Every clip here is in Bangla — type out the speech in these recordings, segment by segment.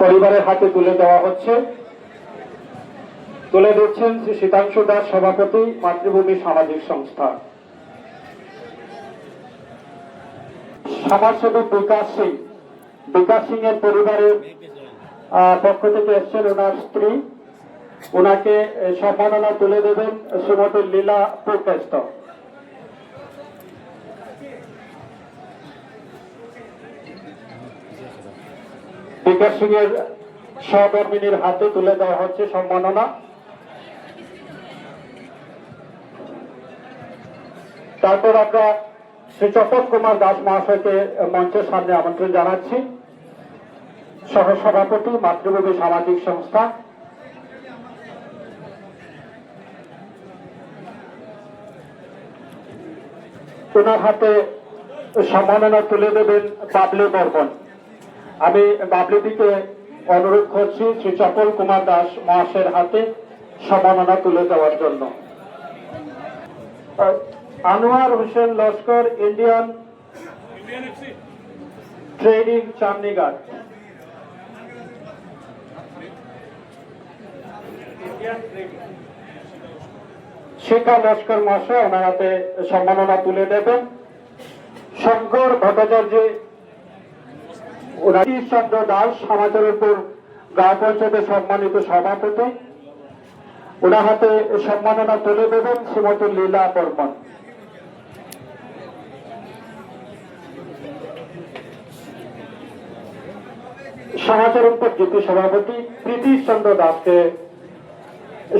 পরিবারের হাতে তুলে দেওয়া হচ্ছে। তুলে দিচ্ছেন শ্রী শীতাংশু দাস, সভাপতি, মাতৃভূমি সামাজিক সংস্থা। সমাজসেবী বিকাশ সিং। বিকাশ সিং এর পরিবারের পক্ষ থেকে এসছেন ওনার স্ত্রী। ওনাকে সম্মাননা তুলে দেবেন শ্রীমতী লীলা প্রকাশত। বিকাশ সিং এর সহকর্মিনীর হাতে তুলে দেওয়া হচ্ছে সম্মাননা। তারপর আমরা শ্রী চপন কুমার দাস মহাশয়কে মঞ্চের সামনে আমন্ত্রণ জানাচ্ছি। সহসভাপতি, মাতৃভূমি সামাজিক সংস্থা। ওনার হাতে সম্মাননা তুলে দেবেন বাবলি বর্মন। আমি বাবলিদিকে অনুরোধ করছি শ্রী চপল কুমার দাস মহাশয়ের হাতে সম্মাননা তুলে দেওয়ার জন্য। আনোয়ার হোসেন লস্কর, ইন্ডিয়ান ট্রেনিং চান্দিগড় শিখা লস্কর মহাশয়, ওনার হাতে সম্মাননা তুলে দেবেন। শঙ্কর ভট্টাচার্য রাজীব চন্দ্র দাস গ্রাম পঞ্চায়েতের সম্মানিত সভাপতি। ওনার হাতে সম্মাননা তুলে দেবেন শ্রীমতী লীলা বর্মন। সভাপতি চন্দ্র দাসকে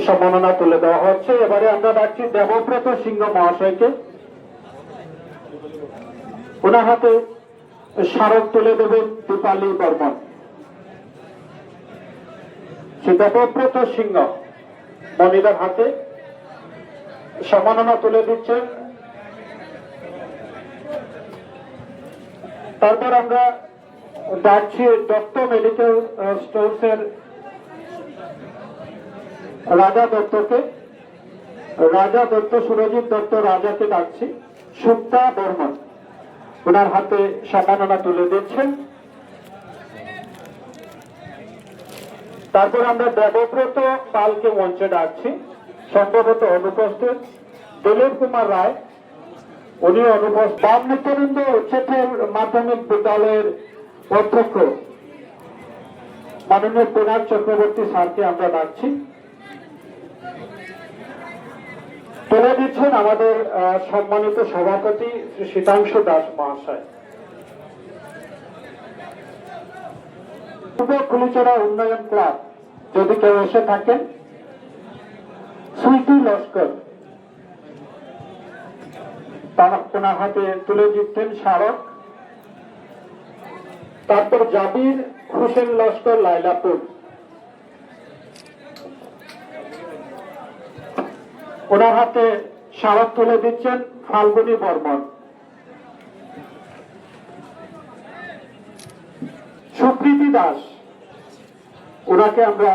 সম্মাননা তুলে দেওয়া হচ্ছে। এবারে আমরা ডাকছি দেবব্রত সিংহ মহাশয়কে। ওনার হাতে স্মারক তুলে দেবেন দীপালি বর্মন। দেবব্রত সিংহ মনিদার হাতে সম্মাননা তুলে দিচ্ছেন। তারপর আমরা ডাকছি দত্ত মেডিকেল স্টোরস এর রাজা দত্তকে। রাজা দত্ত, সুরজিৎ দত্ত রাজাকে ডাকছি। সুক্তা বর্মন। ওনার হাতে সম্মাননা তুলে দিচ্ছেন। তারপর আমরা দেবব্রত পালকে মঞ্চে ডাকছি। সম্ভবত অনুপস্থিত দিলীপ কুমার রায়। উনি অনুপস্থিত। বাম নিত্যানন্দ উচ্চতর মাধ্যমিক বিদ্যালয়ের অধ্যক্ষ মাননীয় পিনাক চক্রবর্তী স্যারকে আমরা ডাকছি। তুলে দিচ্ছেন আমাদের সম্মানিত সভাপতি শ্রী শীতাংশু দাস মহাশয়। পূর্ব কুলিচড়া উন্নয়ন ক্লাব, যদি কেউ এসে থাকেন, সুইটি লস্কর। তারা হাতে তুলে দিচ্ছেন স্মারক। তারপর জাবির হোসেন লস্কর লাইলাপুর। ওনার হাতে স্মারক তুলে দিচ্ছেন ফাল্গুনী বর্মন। সুপ্রীতি দাস, ওনাকে আমরা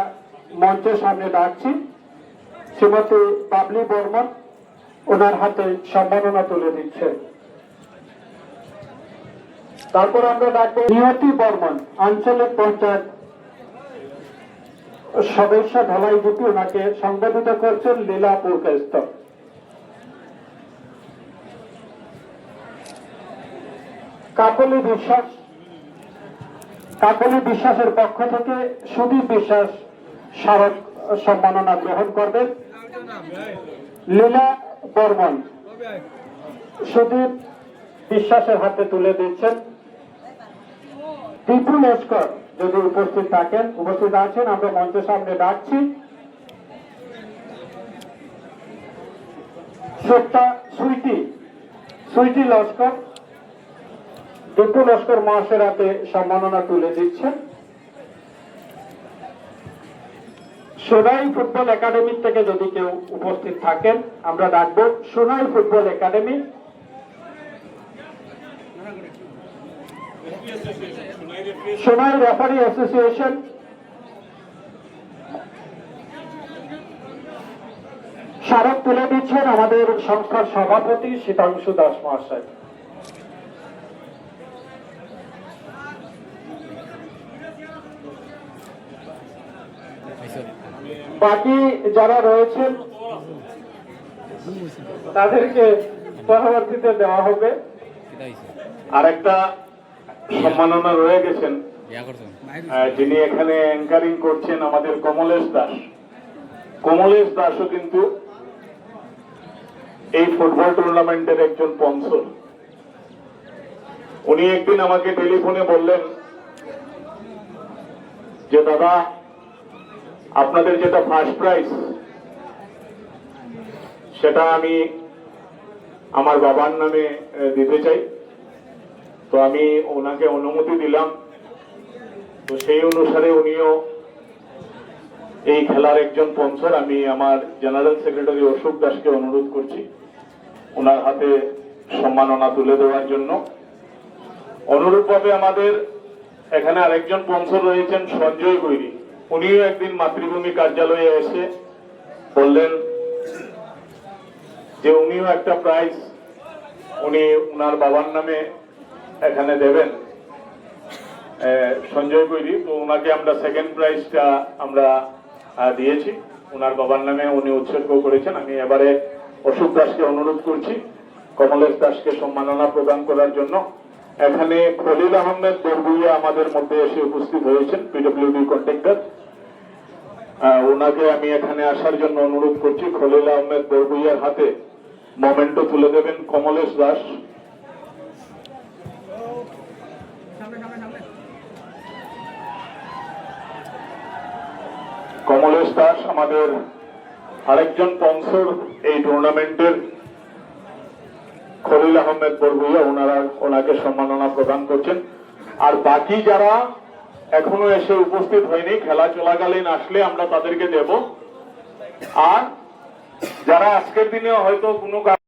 মঞ্চের সামনে ডাকছি। শ্রীমতী বাবলি বর্মন ওনার হাতে সম্মাননা তুলে দিচ্ছে তারপর আমরা ডাকবো নিয়তি বর্মন, আঞ্চলিক পঞ্চায়েত সদস্য ঢালাই জুটি ওনাকে সংবোধিত করছেন লীলা পুরকাস্ত কাকলি বিশ্বাস, কাকলি বিশ্বাসের পক্ষ থেকে সুদীপ বিশ্বাস স্মারক সম্মাননা গ্রহণ করবেন। লীলা বর্মন, সুদীপ বিশ্বাসের হাতে তুলে দিচ্ছেন। দীপু লস্কর যদি উপস্থিত থাকেন, উপস্থিত আছেন, আমরা মঞ্চের সামনে ডাকছি। সত্তা সুইটি সুইটি লস্কর দীপু লস্কর মহাশয়ের হাতে সম্মাননা তুলে দিচ্ছেন। সোনাই ফুটবল একাডেমি থেকে যদি কেউ উপস্থিত থাকেন, আমরা ডাকবো Sonai football academy. Sonai referee association স্মারক তুলে দিচ্ছেন আমাদের সংস্থার সভাপতি শীতাংশু দাস মহাশয়। বাকি যারা রয়েছেন, তাদেরকে পরবর্তীতে দেওয়া হবে। আরেকটা সম্মাননা রয়ে গেছেন। যিনি এখানে অ্যাঙ্কারিং করছেন আমাদের কমলেশ দাস। কমলেশ দাসও কিন্তু এই ফুটবল টুর্নামেন্টের একজন স্পন্সর উনি একদিন আমাকে টেলিফোনে বললেন যে দাদা আপনাদের যেটা ফার্স্ট প্রাইজ সেটা আমি আমার বাবার নামে দিতে চাই। তো আমি ওনাকে অনুমতি দিলাম। তো সেই অনুসারে উনিও এই খেলার একজন স্পন্সর আমি আমার জেনারেল সেক্রেটারি অশোক দাসকে অনুরোধ করছি ওনার হাতে সম্মাননা তুলে দেওয়ার জন্য। অনুরূপভাবে আমাদের এখানে আরেকজন স্পন্সর রয়েছেন সঞ্জয় গৈরী উনিও একদিন মাতৃভূমি কার্যালয়ে এসে বললেন যে উনিও একটা প্রাইজ উনি উনার বাবার নামে এখানে দেবেন। সঞ্জয় গৈরী তো ওনাকে আমরা সেকেন্ড প্রাইজটা আমরা দিয়েছি। ওনার বাবার নামে উনি উৎসর্গ করেছেন। আমি এবারে অশোক দাসকে অনুরোধ করছি, কমলেশ দাসকে সম্মাননা প্রদান করার জন্য। এখানে খলিল আহমেদ বরবুইয়া আমাদের মধ্যে এসে উপস্থিত হয়েছেন পিডব্লিউডি কন্ট্রাক্টর ওনাকে আমি এখানে আসার জন্য অনুরোধ করছি। খলিল আহমেদ বরবুইয়ার হাতে মোমেন্টো তুলে দেবেন কমলেশ দাস। কমলেশ দাস আমাদের আরেকজন স্পন্সর এই টুর্নামেন্টের খলিল আহমেদ বরগুয়া ওনারা ওনাকে সম্মাননা প্রদান করছেন। আর বাকি যারা এখনও এসে উপস্থিত হয়নি, খেলা চলাকালীন আসলে আমরা তাদেরকে দেব। আর যারা আজকের দিনে হয়তো কোনো